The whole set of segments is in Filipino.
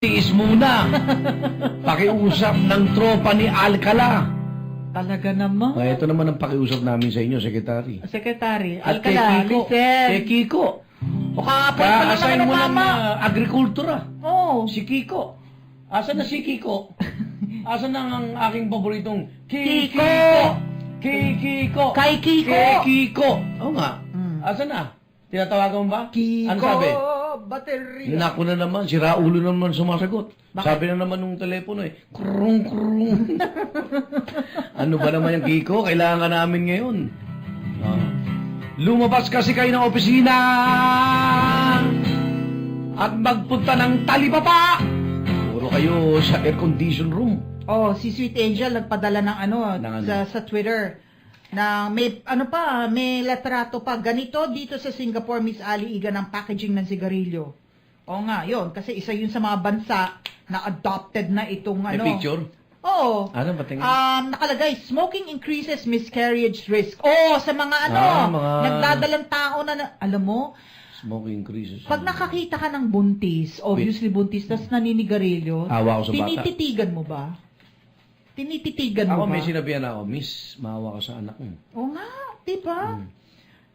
Tiis muna. Pakiusap ng tropa ni Alcala. Talaga naman. Ah, ito naman ang pakiusap namin sa inyo, Secretary. Secretary, At kay Alcala, Kiko. listen. Kay Kiko. O kahapon pa lang Ka-assign naman mo ng tama. uh, agrikultura. Oo. Si Kiko. Asan na si Kiko? Asan na ang aking paboritong Ki- Kiko! Ki- Kiko! Kay Kiko! Kay Kiko! Oo nga. Mm. Asan na? Tinatawagan mo ba? Kiko, Ano sabi? Baterya. Naku na naman, si Raulo na naman sumasagot. Bakit? Sabi na naman nung telepono eh, krung krung. ano ba naman yung Kiko? Kailangan ka namin ngayon. Ah. Lumabas kasi kayo ng opisina at magpunta ng talibaba. Puro kayo sa air condition room. Oh, si Sweet Angel nagpadala ng ano, Ng ano? sa sa Twitter na may ano pa, may letrato pa ganito dito sa Singapore Miss Ali Iga ng packaging ng sigarilyo. Oo nga, 'yon kasi isa 'yun sa mga bansa na adopted na itong May ano. picture? Oo. Ano ba tingin? Um, nakalagay, smoking increases miscarriage risk. Oh, sa mga ano, Ah, mga- nagdadalang tao na, na, alam mo, Smoking increases. pag nakakita ka ng buntis, obviously buntis, tapos naninigarilyo, Awa ko sa bata. tinititigan mo ba? Tinititigan Ako mo ba? may sinabihan ako, Miss, maawa ka sa anak mo. Oo nga, di ba? Hmm.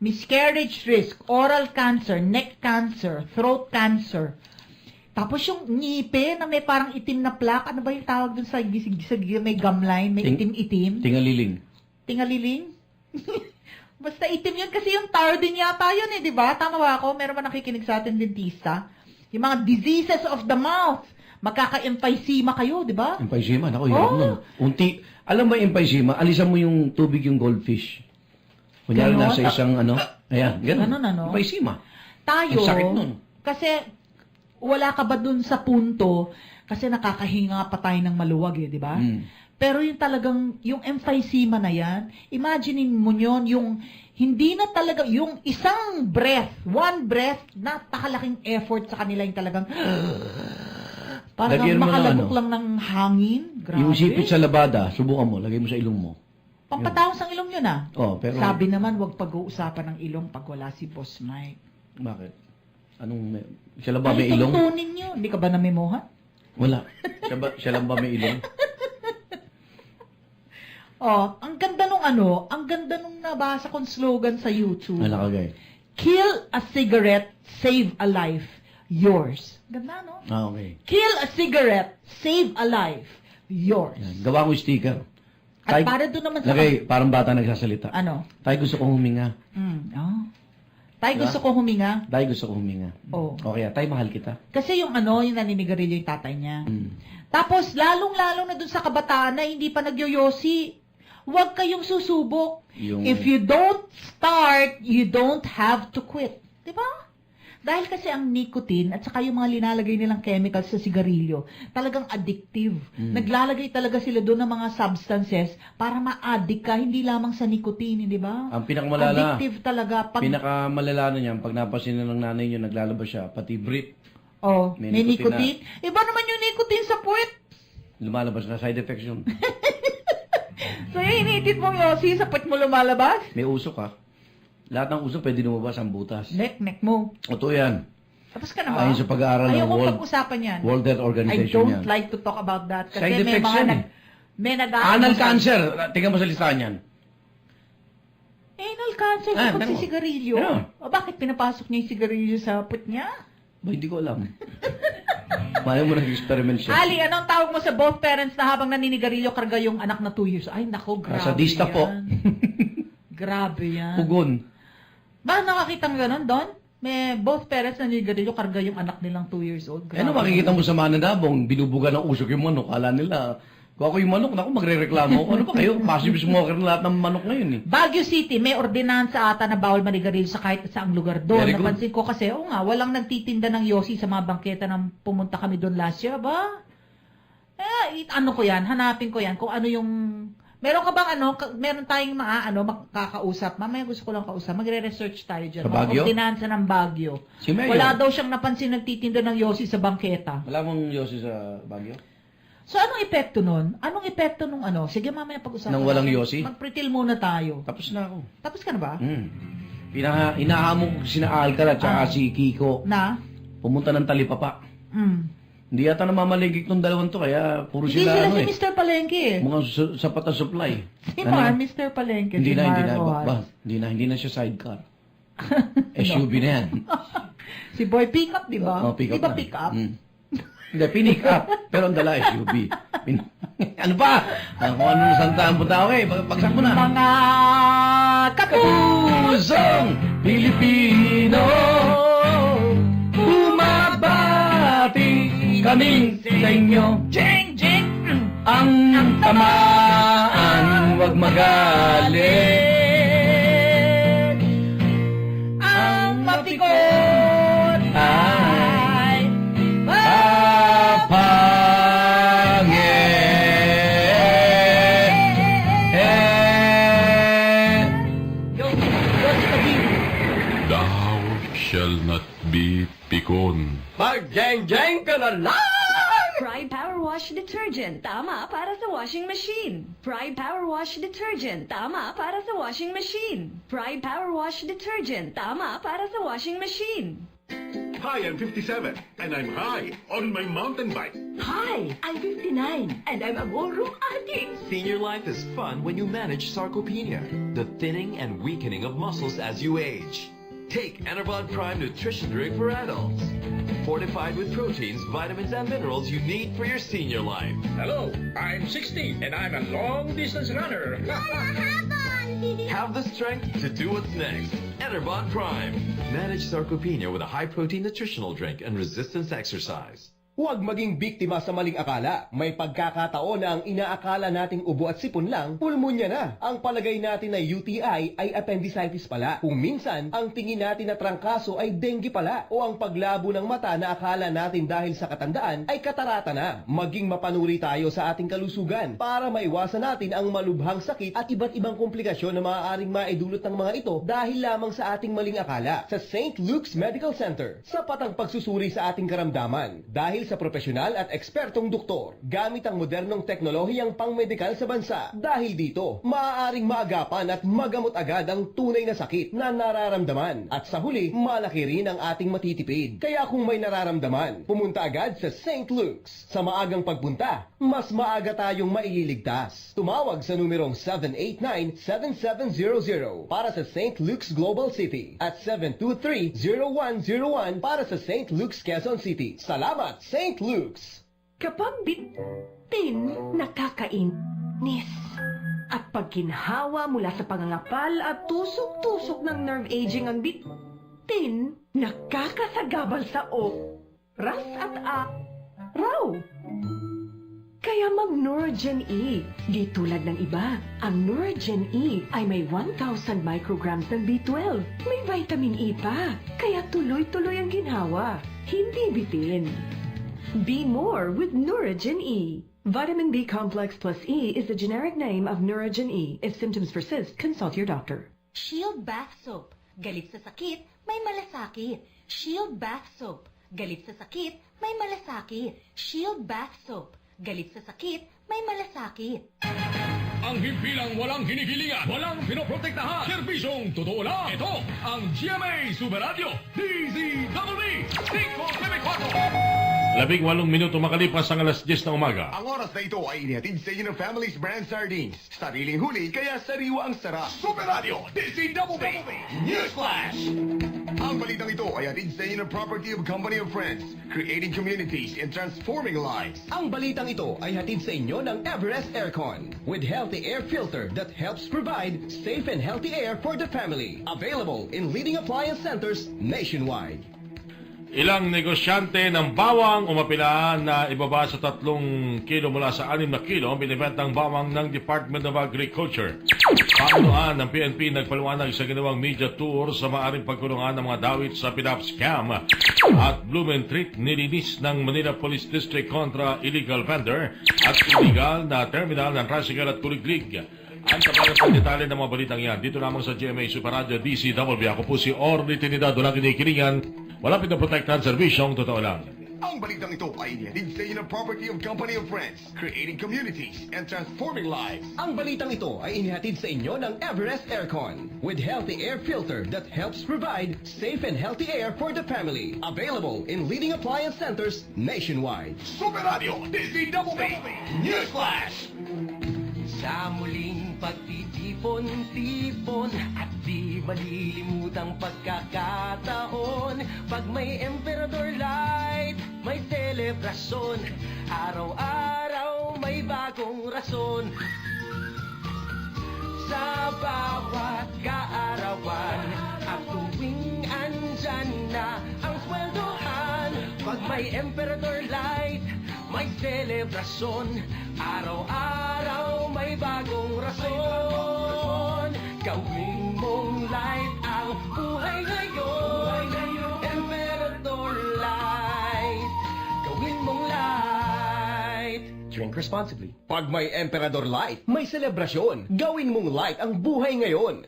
Miscarriage risk, oral cancer, neck cancer, throat cancer. Tapos yung ngipe na may parang itim na plaque, ano ba yung tawag dun sa, gisig sa may gum line, may Ting- itim-itim? Tingaliling. Tingaliling? Basta itim yun kasi yung tar din yata yun eh, di ba? Tama ba ako? Meron ba nakikinig sa atin dentista? Yung mga diseases of the mouth. Magkaka-emphysema kayo, di ba? Emphysema, ako hirap Oh. nun. Unti, alam ba emphysema, alisan mo yung tubig yung goldfish. Kunyari Ganon? nasa isang ano, ayan, ganun. Ganon, ano? Emphysema. Tayo, Ang sakit nun. kasi wala ka ba dun sa punto, kasi nakakahinga pa tayo ng maluwag eh, di ba? Mm. Pero yung talagang, yung emphysema na yan, imaginein mo yun, yung hindi na talaga, yung isang breath, one breath, napakalaking effort sa kanila yung talagang, Lagyan mo ng makalagok ano? lang ng hangin. Grabe. Yung sipit sa labada, subukan mo, lagay mo sa ilong mo. Pampatawas ang ilong yun ah. Oh, pero Sabi naman, wag pag-uusapan ng ilong pag wala si Boss Mike. bakit? Anong may, siya lang ba Ay, may ilong? tuntunin nyo. Hindi ka ba namemohan? Wala. Siya, ba, siya lang ba may ilong? Oh, ang ganda nung ano, ang ganda nung nabasa kong slogan sa YouTube. Ano nakagay? Kill a cigarette, save a life. Yours. Ganda, no? Ah, okay. Kill a cigarette, save a life. Yours. Yan. Gawa ko yung sticker. At Tay- para doon naman sa... Lagay, parang bata nagsasalita. Ano? Tayo gusto kong huminga. Mm, oh. Tayo Diba? gusto ko huminga. Tayo gusto kong huminga. Oh. Okay, tayo mahal kita. Kasi yung ano, yung naninigarilyo yung tatay niya. Mm. Tapos, lalong-lalo na dun sa kabataan na hindi pa nagyoyosi, huwag kayong susubok. Yung, If you don't start, you don't have to quit. Di ba? Dahil kasi ang nicotine at saka yung mga linalagay nilang chemicals sa sigarilyo, talagang addictive. Mm. Naglalagay talaga sila doon ng mga substances para ma-addict ka, hindi lamang sa nicotine, di ba? ang pinakamalala, Addictive talaga. Pag, pinakamalala na niyan, pag napasin na ng nanay niyo, naglalabas siya, pati Brit, oh, may may, nicotine nicotine. Iba naman yung nicotine sa puwet. lumalabas na side effects yun. So, yung initit mong yosi, sa puwet mo lumalabas. May usok ha. Lahat ng usok pwede lumabas ang butas. Neck, neck mo. Ito yan. Tapos ka na ba? Ayon sa pag-aaral ng Ayaw mo World, pag-usapan yan. World Health I Organization don't yan. like to talk about that. Kasi Side may effects mga yan nag... eh. May nag Anal cancer. Tingnan mo sa listahan yan. Anal cancer Ah, sa meron. pagsisigarilyo. Meron. O bakit pinapasok niya yung sigarilyo sa put niya? Ba, hindi ko alam. Malay mo nag-experiment siya. Ali, anong tawag mo sa both parents na habang naninigarilyo karga yung anak na 2 years? Ay, nako, grabe Nasa dista yan. po. grabe yan. Pugon. Ba, nakakita mo ganun, Don? May both parents na naninigarilyo karga yung anak nilang 2 years old. Ano makikita mo sa mananabong, binubuga ng usok yung manok. Kala nila, kung ako yung manok, naku, magre-reklamo ako. Ano ba kayo? Passive smoker na lahat ng manok ngayon eh. Baguio City, may ordinansa ata na bawal manigarilyo sa kahit saang lugar doon. Very good. Napansin ko kasi, oo nga, walang nagtitinda ng yosi sa mga bangketa nang pumunta kami doon last year, ba? Eh, ano ko yan, hanapin ko yan, kung ano yung... Meron ka bang ano, ka- meron tayong maa, ano, makakausap. Mamaya gusto ko lang kausap. Magre-research tayo dyan. Sa Mga Baguio? Ordinansa ng Baguio. Si Mayor. Wala daw siyang napansin nagtitinda ng yosi sa bangketa. Wala mong yosi sa Baguio? So, anong epekto nun? Anong epekto nung ano? Sige, mamaya pag-usapan. Nang walang natin. yosi? Magpritil muna tayo. Tapos na ako. Tapos ka na ba? Hmm. Pina, inahamon ko sina Alcala at saka Ah. si Kiko. Na? Pumunta ng talipapa. Mm. Hindi yata namamalingkik tong dalawang to, kaya puro Hindi sila, sila ano si eh. Mr. Palengke eh. Mga su- sapat na supply. Si Ano Mar? Mr. Palengke. Hindi si na, hindi na. Ba, Rojas. ba, hindi na, hindi na siya sidecar. SUV na yan. Si Boy Pickup, di ba? Oh, pick Di up ba na. pick up? Mm. Hindi, pinick up. Pero ang dala SUV. Pin- ano ba? Ah, kung ano na santaan punta ako eh. Pag- Pagsak mo na. Mga kapu! Pusong Pilipino kaming sa inyo Jing! Jing! Ang tamaan Huwag magalit Ang mapikot Ay Papangit. Thou shall not be pikon. Mag-jeng-jeng ka na lang! Pride Power Wash Detergent, tama para sa washing machine. Pride Power Wash Detergent, tama para sa washing machine. Pride Power Wash Detergent, tama para sa washing machine. Hi, I'm 57, and I'm high on my mountain bike. Hi, I'm 59, and I'm a ballroom addict. Senior life is fun when you manage sarcopenia, the thinning and weakening of muscles as you age. Take Enervon Prime Nutrition Drink for adults. Fortified with proteins, vitamins, and minerals you need for your senior life. Hello, I'm 60 and I'm a long distance runner. Have the strength to do what's next. Enervon Prime. Manage sarcopenia with a high protein nutritional drink and resistance exercise. Huwag maging biktima sa maling akala. May pagkakataon na ang inaakala nating ubo at sipon lang, pulmonya na. Ang palagay natin na UTI ay appendicitis pala. Kung minsan, ang tingin natin na trangkaso ay dengue pala. O ang paglabo ng mata na akala natin dahil sa katandaan ay katarata na. Maging mapanuri tayo sa ating kalusugan para maiwasan natin ang malubhang sakit at iba't ibang komplikasyon na maaaring maidulot ng mga ito dahil lamang sa ating maling akala. Sa St. Luke's Medical Center, sapat ang pagsusuri sa ating karamdaman dahil sa profesional at ekspertong doktor gamit ang modernong teknolohiyang pangmedikal sa bansa. Dahil dito, maaaring maagapan at magamot agad ang tunay na sakit na nararamdaman. At sa huli, malaki rin ang ating matitipid. Kaya kung may nararamdaman, pumunta agad sa St. Luke's. Sa maagang pagpunta, mas maaga tayong maililigtas. Tumawag sa numerong 789-7700 para sa St. Luke's Global City at 723-0101 para sa St. Luke's Quezon City. Salamat, St. Luke's! Kapag bitin, nakakainis. At pag kinhawa mula sa pangangapal at tusok-tusok ng nerve aging ang bitin, nakakasagabal sa o, ras at a, raw. Kaya mag Norogen E. Di tulad ng iba, ang Norogen E ay may 1,000 micrograms ng B12. May vitamin E pa, kaya tuloy-tuloy ang ginhawa. Hindi bitin. Be more with Neurogen E. Vitamin B complex plus E is the generic name of Neurogen E. If symptoms persist, consult your doctor. Shield Bath Soap. Galit sa sakit, may malasakit. Shield Bath Soap. Galit sa sakit, may malasakit. Shield Bath Soap. Galit sa sakit, may malasakit. Ang himpilang walang hinihilingan, walang pinoprotektahan. Serbisyong totoo lang. Ito ang GMA Super Radio DZWB 574. Labing walong minuto makalipas ang alas 10 ng umaga. Ang oras na ito ay inihatid sa inyo ng Family's Brand Sardines. Sariling huli, kaya sariwa ang sarap. Super Radio, DZWB Newsflash! Ang balitang ito ay hatid sa inyo ng Property of Company of Friends, creating communities and transforming lives. Ang balitang ito ay hatid sa inyo ng Everest Aircon with healthy air filter that helps provide safe and healthy air for the family. Available in leading appliance centers nationwide. Ilang negosyante ng bawang umapilaan na ibaba sa tatlong kilo mula sa anim na kilo ang binibentang bawang ng Department of Agriculture. Paunuan ng PNP nagpaliwanag sa ginawang media tour sa maaring pagkulungan ng mga dawit sa pinap scam at Blumentritt nilinis ng Manila Police District kontra illegal vendor at illegal na terminal ng tricycle at kuliglig. Ang tabayan sa detalye ng mga balitang yan dito lamang sa GMA Super Radio DCW. Ako po si Orly Trinidad. Walang kinikilingan. Walang pinaprotektahan serbisyong totoo lang. Ang balitang ito ay inihatid sa inyo ng property of Company of Friends, creating communities and transforming lives. Ang balitang ito ay inihatid sa inyo ng Everest Aircon with healthy air filter that helps provide safe and healthy air for the family. Available in leading appliance centers nationwide. Super Radio, DZWB, Newsflash! Sa muling pagtitipon-tipon At di malilimutang pagkakataon. Pag may Emperador Light, may selebrasyon Araw-araw may bagong rason. Sa bawat kaarawan At tuwing andyan na ang sweldohan. Pag may Emperador Light, may selebrasyon Araw-araw may bagong rason Gawin mong light ang buhay ngayon Emperador Light Gawin mong light Drink responsibly. Pag may Emperador Light, may selebrasyon. Gawin mong light ang buhay ngayon.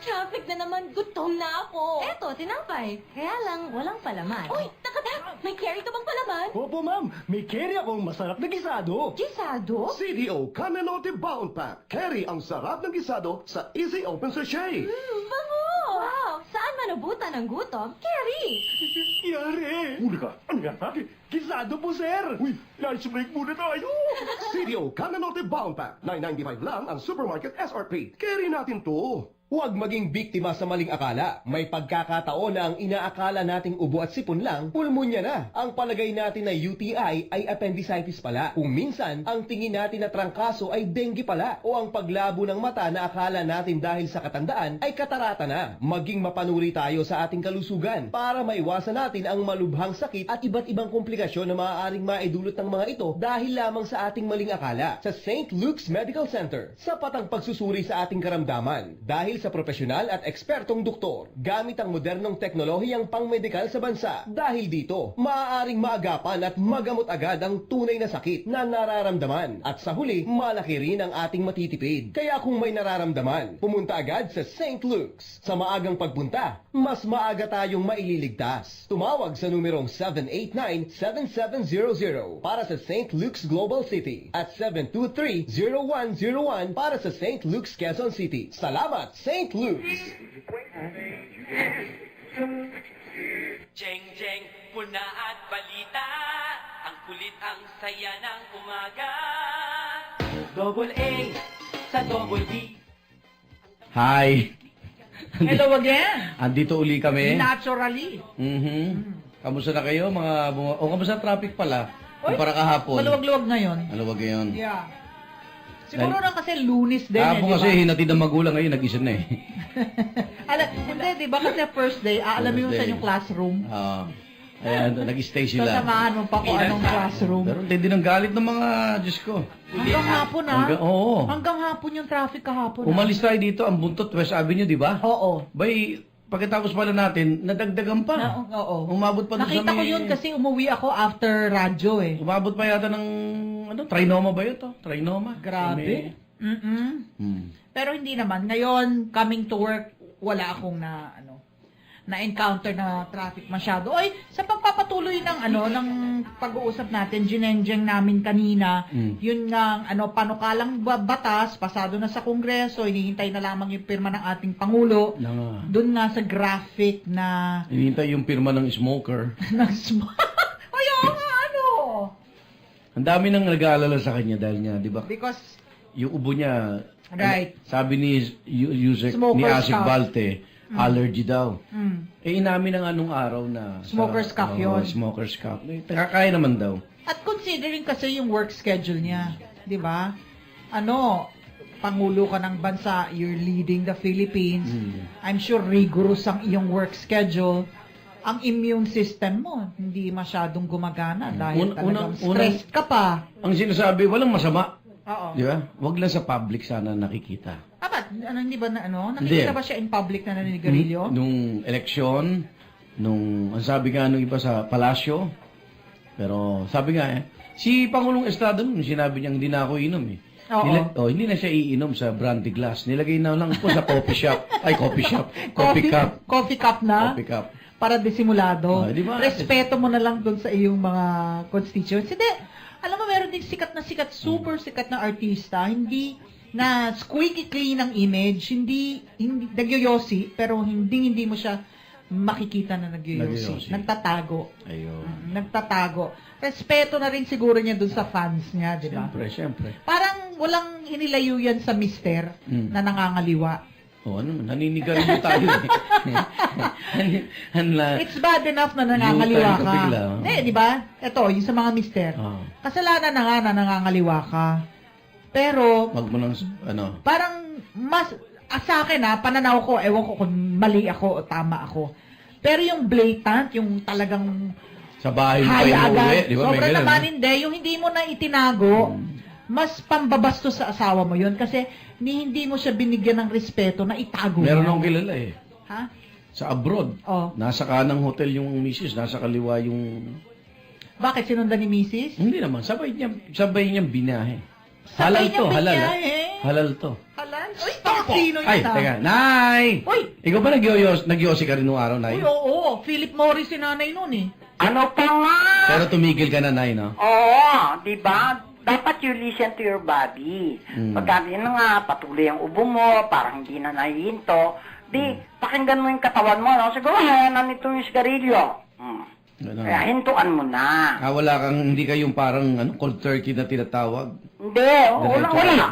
Traffic na naman. Gutom na ako. Eto, tinapay. Kaya lang, walang palaman. Uy, takatak! May carry ka bang palaman? Opo ma'am, may carry akong masarap na gisado. Gisado? CDO Canelote Bound Pack. Carry ang sarap ng gisado sa Easy Open Sachet. Hmm, bango! Wow! Saan manubutan ng gutom? Carry! Yari! Huli ka! Ano yan, ha? Gisado po, sir! Uy, lunch break muna tayo! CDO Canelote Bound Pack. 9.95 lang ang supermarket SRP. Carry natin to. Huwag maging biktima sa maling akala. May pagkakataon na ang inaakala nating ubo at sipon lang, pulmonya na. Ang palagay natin na UTI ay appendicitis pala. Kung minsan, ang tingin natin na trangkaso ay dengue pala. O ang paglabo ng mata na akala natin dahil sa katandaan ay katarata na. Maging mapanuri tayo sa ating kalusugan para maiwasan natin ang malubhang sakit at iba't ibang komplikasyon na maaaring maidulot ng mga ito dahil lamang sa ating maling akala. Sa St. Luke's Medical Center, sapat ang pagsusuri sa ating karamdaman dahil sa profesional at ekspertong doktor gamit ang modernong teknolohiyang pangmedikal sa bansa. Dahil dito, maaaring maagapan at magamot agad ang tunay na sakit na nararamdaman. At sa huli, malaki rin ang ating matitipid. Kaya kung may nararamdaman, pumunta agad sa St. Luke's. Sa maagang pagpunta, mas maaga tayong maililigtas. Tumawag sa numerong 789-7700 para sa St. Luke's Global City at 723-0101 para sa St. Luke's Quezon City. Salamat, St. Luke's! Jeng Jeng, puna at balita Ang kulit ang saya ng umaga Double A sa double B Hi! Hello again! Andito uli kami. Naturally. Mhm. Kamusta na kayo mga bunga? O kamusta ang traffic pala? Oy, Kumpara kahapon. Maluwag-luwag ngayon. Maluwag ngayon. Yeah. Siguro na kasi lunis din Kahapon eh, kasi di ba? hinatid ng magulang ngayon, nag-isa na eh. Ala, hindi, di ba kasi first day, aalam mo yung sa inyong classroom. Ah. Ayan, nag-stay sila. Sasamahan mo pa kung anong classroom. Pero hindi ng galit ng mga, Diyos ko. Hanggang hapon ah. Hanggang- oo. Hanggang hapon yung traffic kahapon. ah. Umalis tayo dito, ang buntot, West Avenue, di ba? Oo. Bay, pagkatapos pala natin, nadagdagan pa. Na, oo. Umabot pa doon sa Nakita ko yun kasi umuwi ako after radyo eh. Umabot pa yata ng, ano, trinoma ba yun to? Trinoma. Grabe. Mm-mm. Hmm. Pero hindi naman. Ngayon, coming to work, wala akong na, ano, na-encounter na traffic masyado. Oy, sa pagpapatuloy ng, ano, ng pag-uusap natin, ginenjeng namin kanina, Mm. yun nga, ano, panukalang ba- batas, pasado na sa Kongreso, hinihintay na lamang yung pirma ng ating Pangulo. Na nga. Doon nga sa graphic na, Hinihintay yung pirma ng smoker. ng sm- Ay, oo nga, ano? Ang dami nang nag-aalala sa kanya dahil niya, di ba? Because, Yung ubo niya, Right. ano, sabi ni Yu- Yusek, ni Asik cough. Balte, allergy daw. mm, Eh, inamin ng anong araw na... sa- Smoker's cough Oo, yun. Smoker's cough. Eh, Kaya naman daw. At considering kasi yung work schedule niya, 'di ba? Ano, pangulo ka ng bansa, you're leading the Philippines. Hmm. I'm sure rigorous ang iyong work schedule. Ang immune system mo hindi masyadong gumagana dahil Un- talagang unang- stressed ka pa. Ang sinasabi, walang masama. Oo. Di ba? Huwag lang sa public sana nakikita. Ah, ba't? Ano, hindi ba na ano? Nakikita Hindi. ba siya in public na naninigarilyo? Nung eleksyon, nung, ang sabi nga nung iba sa palasyo, pero sabi nga eh, si Pangulong Estrada nung sinabi niya hindi na ako inom eh. Oo. Nila- oh, hindi na siya iinom sa brandy glass. Nilagay na lang po sa coffee shop. Ay, coffee shop. Coffee, cup. Coffee cup na? Coffee cup. Para disimulado. Ah, di ba? Respeto mo na lang doon sa iyong mga constituents. Hindi, alam mo, meron din sikat na sikat, super sikat na artista, hindi na squeaky clean ang image, hindi, hindi nagyoyosi, pero hindi, hindi mo siya makikita na Nagyoyosi. nagyoyosi. Nagtatago. Ayun. Mm, Nagtatago. Respeto na rin siguro niya doon sa fans niya, di ba? Siyempre, siyempre. Parang walang inilayo yan sa mister Mm. na nangangaliwa. O ano, naninigarilyo tayo eh. Hanla. It's bad enough na nangangaliwa ka bigla, oh. Hindi, di ba? Ito, yung sa mga mister. Oh, Kasalanan na nga na nangangaliwa ka. Pero, wag mo nang, ano, parang mas, ah, sa akin ha, pananaw ko, ewan ko kung mali ako o tama ako. Pero yung blatant, yung talagang sa bahay mo uwi, di ba? May sobra ganun, naman no? hindi, yung hindi mo na itinago, mas pambabastos sa asawa mo yun kasi ni hindi mo siya binigyan ng respeto na itago Meron mo. akong kilala eh. Ha? Sa abroad. Oh. Nasa kanang hotel yung misis, nasa kaliwa yung... Bakit sinundan ni Mrs.? Hindi naman, sabay niya, sabay niyang binahe. Sabay halal niyang to, halal. ah. binahe? Halal to. Halal? Uy, sino yun? Ay, ah? teka. Nay! Uy! Ikaw ba nagyoyos, nagyosi ka rin nung araw, Nay? Uy, oo. Philip Morris si nanay nun eh. Ano pa nga? Pero tumigil ka na, Nay, no? Oo, di ba? Dapat you listen to your body. Mm. Pagka yun na nga, patuloy ang ubo mo, parang hindi na nahihinto, di, pakinggan mo yung katawan mo, no? Siguro, hayanan nito yung sigarilyo. Hmm. Ganun. Kaya hintuan mo na. Ah, wala kang, hindi ka yung parang ano, cold turkey na tinatawag. Hindi, wala, wala.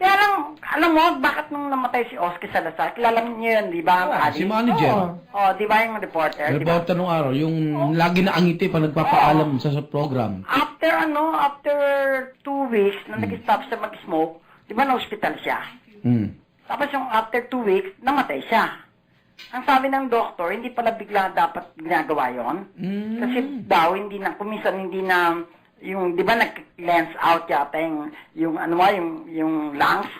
Kaya lang, alam mo, bakit nung namatay si Oski Salazar, kilala niyo yun, di ba? Oh, Ali? si manager. Oo. Oh, di ba yung reporter? di ba? Nung araw, yung lagi na angiti pa nagpapaalam sa, sa program. After ano, after two weeks na nag-stop siya mag-smoke, di ba na-hospital siya? Hmm. Tapos yung after two weeks, namatay siya. Ang sabi ng doktor, hindi pala bigla dapat ginagawa yon Mm. Kasi daw, hindi na, kuminsan hindi na, yung, di ba nag-cleanse out yata yung, yung ano mo, yung, yung lungs?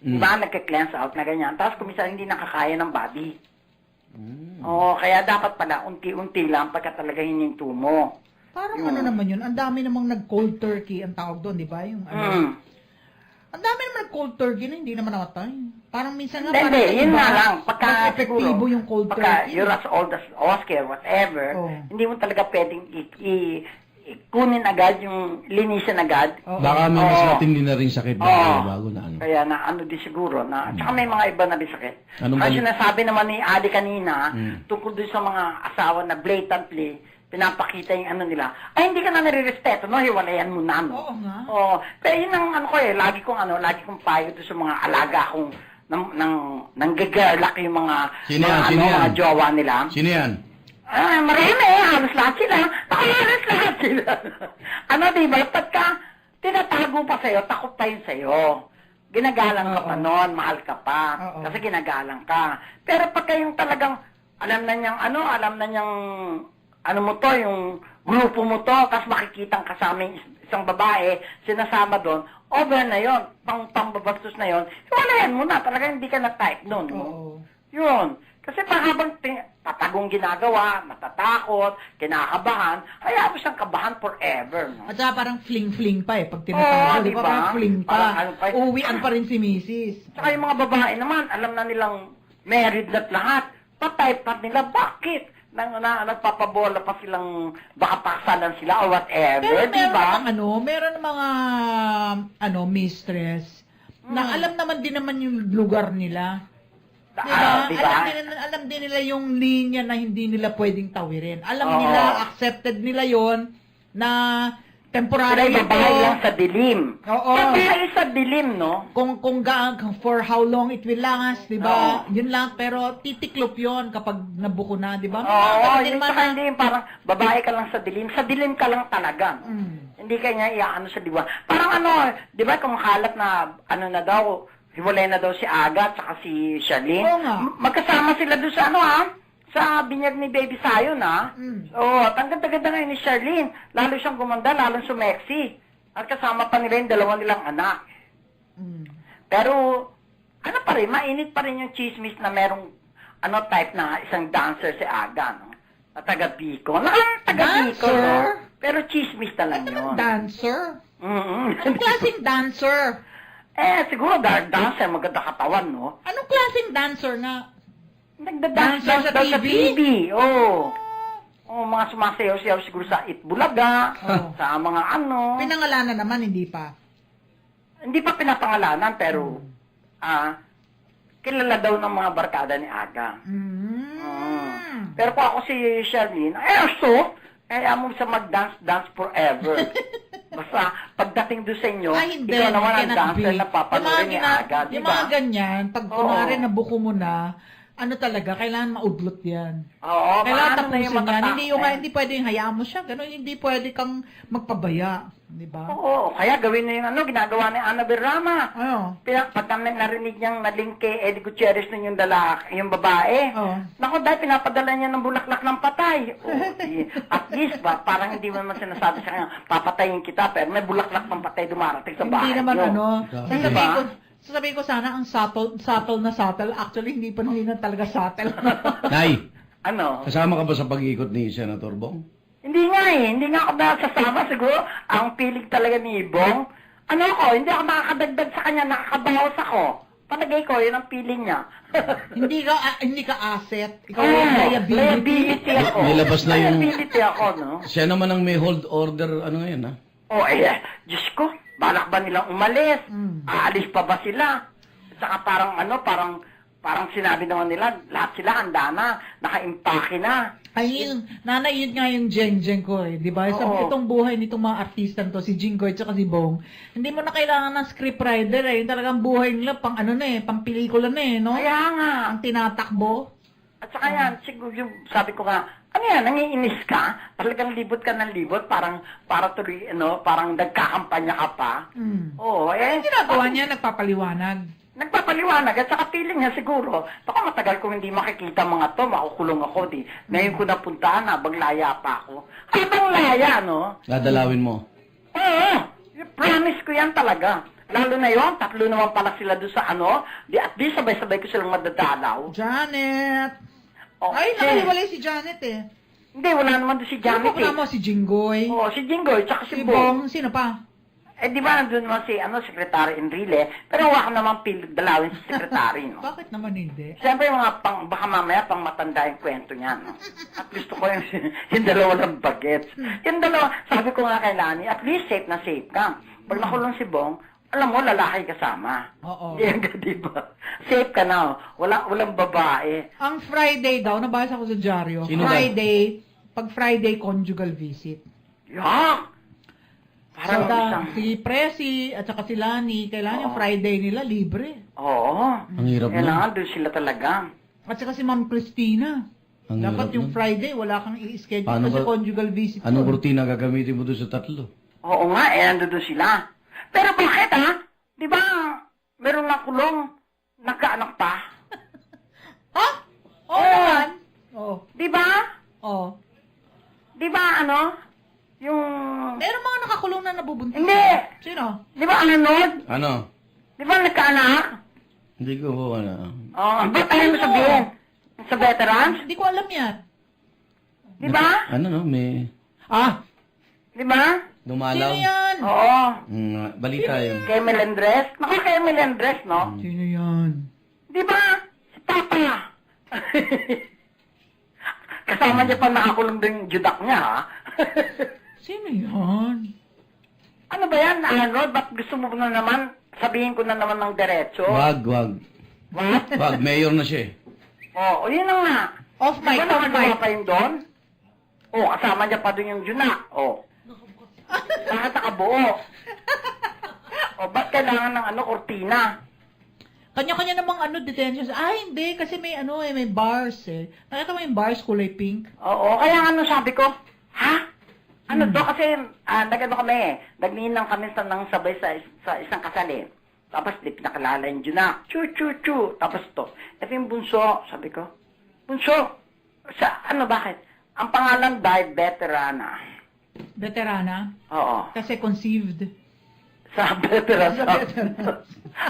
Di ba nag-cleanse out na ganyan? Tapos kuminsan hindi nakakaya ng body. Oo, kaya dapat pala, unti-unti lang pagka talaga hininto mo. Parang ano naman yun, ang dami namang nag-cold turkey ang tawag doon, di ba? Yung ano, Mm. ang dami naman nag-cold turkey na hindi naman namatay. Parang minsan nga, parang hindi, yun iba, nga lang. Pagka mas epektibo siguro, yung cold pagka turkey. you're as old as Oscar, whatever, Oh. hindi mo talaga pwedeng i- i- kunin agad yung linisan agad. Baka may mas Oo. matindi na rin sakit na Oo. bago na ano. Kaya na ano din siguro na tsaka may mga iba na rin sakit. Anong Kasi balik- sinasabi naman ni Ali kanina Mm. tungkol dun sa mga asawa na blatantly pinapakita yung ano nila. Ay hindi ka na nare-respeto, no? Hiwalayan mo na, no? Oo nga. Oo. Pero yun ang ano ko eh, lagi kong ano, lagi kong payo doon sa mga alaga kong nang nang nanggagarlak yung mga Sino mga, yan? ano, Sino yan? mga jowa nila. Sino yan? Ah, marami, halos lahat sila. Ako halos lahat sila. ano, di ba? Pagka tinatago pa sa'yo, takot pa yun sa'yo. Ginagalang ka pa Oo. noon, mahal ka pa. Oo. Kasi ginagalang ka. Pero pagka yung talagang, alam na niyang ano, alam na niyang, ano mo to, yung grupo mo to, tapos makikitang is- isang babae, sinasama doon, over na yon pang pambabastos na yon hiwalayan mo na, talagang hindi ka na type noon. no? Oo. Yun. Kasi pa habang tatagong ginagawa, natatakot, kinakabahan, hayaan mo siyang kabahan forever. No? At saka parang fling-fling pa eh, pag tinatawa, di di ba? ba? Parang fling pa. Parang ano pa eh. Uwian pa rin si Mrs. Tsaka yung mga babae naman, alam na nilang married na't lahat. Patay pa nila. Bakit? Nang, na, nagpapabola pa silang baka paksalan sila or whatever, Pero meron ba? namang ano, meron mga ano, mistress na Hmm. alam naman din naman yung lugar nila. Ah, Diba? di ba? Alam, din, alam din nila yung linya na hindi nila pwedeng tawirin. Alam Oo. nila, accepted nila yon na Sila temporary yung babae lang sa dilim. Oo. Babae sa dilim, no? kung kung ga, for how long it will last, 'di ba? Oo. Yun lang pero titiklop 'yon kapag nabuko na, 'di ba? May mga Oo, ganun din naman saka na- hindi yung parang babae ka lang sa dilim. Sa dilim ka lang talaga. Mm. Hindi ka niya iaano sa diwa. Parang ano, di ba kung halat na ano na daw, hiwalay na daw si Aga at saka si Charlene. Oo nga. M- Magkasama sila doon sa ano ha? Sa binyag ni Baby Sayon ha? Mm. Oo, at ang ganda-ganda ngayon ni Charlene. Lalo siyang gumanda, lalo sumeksi. At kasama pa nila yung dalawa nilang anak. Mm. Pero, ano pa rin, mainit pa rin yung chismis na merong, ano, type na isang dancer si Aga, no? Na taga Bicol. Na, ah, taga Bicol, no? Pero chismis na lang Ano yun. dancer? Mm-mm. Anong klaseng dancer? Eh, siguro da- dancer, maganda katawan, no? Anong klaseng dancer na Nagda-dance Dancer dance sa sa TV? TV. Oo. Oh. mga sumasayaw-sayaw siguro sa Itbulaga, Oo. sa mga ano. Pinangalanan naman, hindi pa. Hindi pa pinapangalanan, pero, ah, kilala daw ng mga barkada ni Aga. Mm. Pero kung ako si Sherlyn, eh, so, kaya mo sa mag-dance-dance forever. Basta, pagdating doon sa inyo, Ay, hindi. ikaw naman ang cannot dancer be. na papanorin ni gina- Aga, di Yung mga ba? ganyan, pag Oo. kunwari nabuko mo na, ano talaga, kailangan maudlot yan. Oo, kailangan paano na yung tapusin yan. Hindi, yung, hindi pwedeng hayaan mo siya. Ganun, hindi pwede kang magpabaya. Di ba? Oo, kaya gawin na yung ano, ginagawa ni Annabel Rama. Ano? Pina, pag kami narinig niyang naling kay Eddie Gutierrez nun yung lalaki, yung babae, Oo. Naku, dahil pinapadala niya ng bulaklak ng patay. O, di, at least ba, parang hindi mo naman sinasabi sa kanya, papatayin kita, pero may bulaklak ng patay dumarating sa bahay Hindi naman niyo. ano. Di Sasabihin ko, sana ang subtle, subtle na subtle. Actually, hindi pa hindi na talaga subtle. Nay, Ano? kasama ka ba sa pag-ikot ni Senator Bong? Hindi nga eh, hindi nga ako nasasama siguro. Ang pilig talaga ni Ibong. Ano ako, hindi ako nakakadagdag sa kanya, nakakabawas ako. Palagay ko, yun ang piling niya. hindi ka ah, hindi ka asset. Ikaw Oo, yung liability. liability ako. Nilabas na yung- Liability ako, no? Siya naman ang may hold order, ano ngayon, ha? O eh, Diyos ko, balak ba nilang umalis? Mm. Aalis pa ba sila? Saka parang ano, parang parang sinabi naman nila, lahat sila handa na, nakaimpake na. Ay, yun, nanay, yun nga yung jeng-jeng ko eh. Di ba? Sa Oo. itong buhay nitong mga artista to, si Jinggoy at si Bong, hindi mo na kailangan ng scriptwriter eh. Yung talagang buhay nila, pang ano na eh, pang pelikula na eh, no? Kaya nga. Ang tinatakbo. At saka yan, siguro yung sabi ko nga, ano yan, nangiinis ka? Talagang libot ka ng libot, parang, para tuloy, ano, parang nagkakampanya ka pa. Mm. Oo, eh. Ang ginagawa niya, nagpapaliwanag. Nagpapaliwanag at saka feeling niya siguro, baka matagal kong hindi makikita mga to, makukulong ako di. Ngayon ko napuntahan, habang laya pa ako. Habang laya, no? Dadalawin mo. Oo, promise ko yan talaga. Lalo na yon, tatlo naman pala sila doon sa ano, di at least sabay-sabay ko silang madadalaw. Janet! Oh, Ay, nakaliwalay si Janet eh. Hindi, wala naman doon si Janet Ano eh. mo si Jinggoy? Oo, si Jingoy, tsaka si si Bong. Bong, sino pa? Eh, di ba nandun naman si, ano, Secretary Enrile, pero wala ka naman pil dalawin si Secretary, no? Bakit naman hindi? Siyempre, mga pang, baka mamaya pang matanda yung kwento niya, no? At gusto ko yung, yung dalawa ng bagets. Yung dalawa, sabi ko nga kay Lani, at least safe na safe ka. Pag nakulong si Bong, alam mo, lalaki kasama. Oo. Yan ka, di ba? Safe ka na, wala, walang babae. Ang Friday daw, nabasa ko sa dyaryo, Sino daw? Friday, pag Friday, conjugal visit. Yak! So, Parang da, isang, si Presi at saka si Lani, kailangan yung Oo. Friday nila libre. oo. Ang hirap Kailangan nun. doon sila talaga. At saka si Ma'am Christina. Ang Dapat hirap yung nun. Friday, wala kang i-schedule Paano kasi ba- conjugal visit. Anong yun. rutina gagamitin mo doon sa tatlo? Oo nga, eh, nandun sila. Pero bakit, ha? Di ba, meron na kulong, nagkaanak pa? Ha? Oo Oo. naman. Oo. Di ba? Oo. Di ba, ano? Yung... Meron mga nakakulong na nabubuntis. Hindi! Sino? Di ba, anod? Ano? Di ba, nagkaanak? Hindi ko po, ano. Oo, oh, ba't ayaw mo sabihin? Sa veterans? Hindi ko alam yan. Di ba? Ano, no? May Ah! Di ba? dumalaw. Sino yan? Oo. Mm, balita yun. Kay Melendres? Naku, kay Melendres, no? Sino yan? Di ba? Si Papa. Kasama niya pa nakakulong din yung judak niya, ha? Sino yan? ano ba yan, Arnold? Ba't gusto mo na naman, sabihin ko na naman ng diretso? Wag, wag. What? Wag, mayor na siya eh. Oo, oh, yun na nga. Off Di mic, ba off nakagawa mic. pa yun doon? Oo, oh, kasama niya pa doon yung junak. Oo. Bakit nakabuo? O, ba't kailangan ng ano, kortina? Kanya-kanya namang ano, detention. Ah, hindi. Kasi may ano eh, may bars eh. Nakita mo yung bars, kulay pink? Oo, kaya ano sabi ko, ha? Ano Hmm. to? Kasi, ah, nagano kami eh. Nagninang kami sa nang sabay sa, sa isang kasal eh. Tapos, di pinakalala yung junak. Chu, chu, chu. Tapos to. Ito yung bunso. Sabi ko, bunso. Sa, ano, bakit? Ang pangalan died veterana. Veterana? Oo. Kasi conceived. Sa veterans house.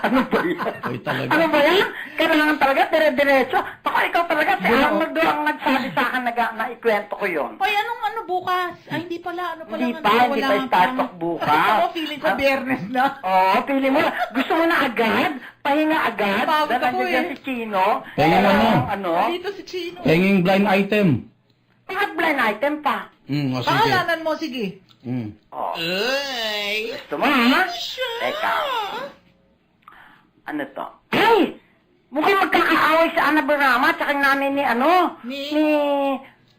ano ba yan? Ay, talaga. Ano ba yan? Kailangan talaga, dire-diretso. Baka ikaw talaga, si Arnold doon ang nagsabi sa akin na, na ikwento ko yon. Hoy, anong ano bukas? Ay, hindi pala. Ano pala? Hindi pa, wala hindi pa startup bukas. Ako, feeling ko Ah. biyernes na. Oo, pili mo. Gusto mo na agad? Pahinga agad? Pagod Dahil ako nandiyan eh. si Chino. Pahinga na. ang Ano? Dito si Chino. Hanging blind item. Bakit blind item pa? Mm, o sige. Pangalanan mo, sige. Mm. Oh. Gusto mo, ha? Teka. Ano to? Hey! Mukhang magkakaaway si Ana Barama at saka yung nanay ni ano? Ni? Ni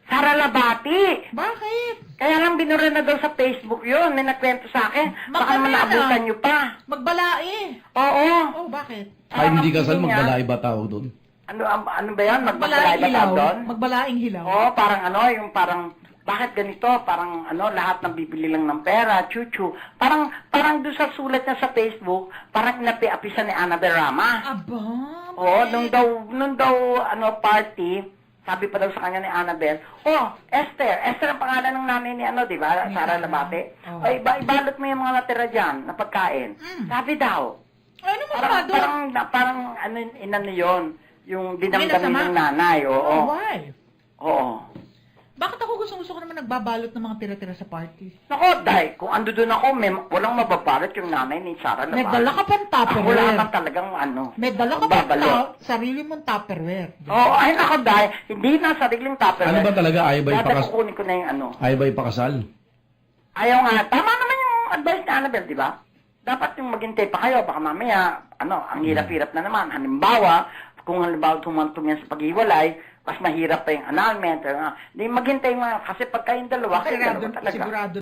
Sara Labati. Bakit? Kaya lang binura na daw sa Facebook yun. May nagkwento sa akin. Baka naman Magkano naabutan na? nyo pa. Magbalai. Oo. Oh, bakit? Ay, hindi kasal, feeling niya, magbalay ba tao doon? Ano, ano, ano ba yan? Magbalaing ba hilaw. tawag doon? Magbalaing hilaw. Oo, parang ano, yung parang, bakit ganito? Parang ano, lahat ng bibili lang ng pera, chuchu. Parang, parang doon sa sulat niya sa Facebook, parang inapi-apisan ni Ana Berama. Aba. Oo, nung daw, nung daw, ano, party, sabi pa daw sa kanya ni Annabel, oh, Esther, Esther ang pangalan ng nanay ni ano, di ba? Ni Sara Ana. Labate. Oo. Ay, iba, ibalot mo yung mga natira dyan na pagkain. Mm. Sabi daw, ano parang, masama doon? parang, na- parang, ano, inano yun, yung dinamdamin ng nanay, oo. Oh, why? Oo. Bakit ako gusto gusto ko naman nagbabalot ng mga tira-tira sa party? Nako, dahil kung ando doon ako, may, walang mababalot yung nanay ni Sarah May Labate. dala ka pang Ako lang tupperware. ang talagang ano. May dala ka pang ta- sarili mong tupperware. Oo, ay nako, dahil hindi na sariling tupper. Ano ba talaga? Ayaw ba Dati ipakas... kukunin ko na yung ano. Ayaw ba ipakasal? Ayaw nga. Tama naman yung advice ni Annabelle, di ba? Dapat yung maghintay pa kayo. Baka mamaya, ano, ang hirap-hirap na naman. Halimbawa, kung halimbawa tumantong yan sa paghiwalay, mas mahirap pa yung annulment. Uh, di maghintay mo. Kasi pagka yung dalawa, kayo Sigurado, dalawa talaga. sigurado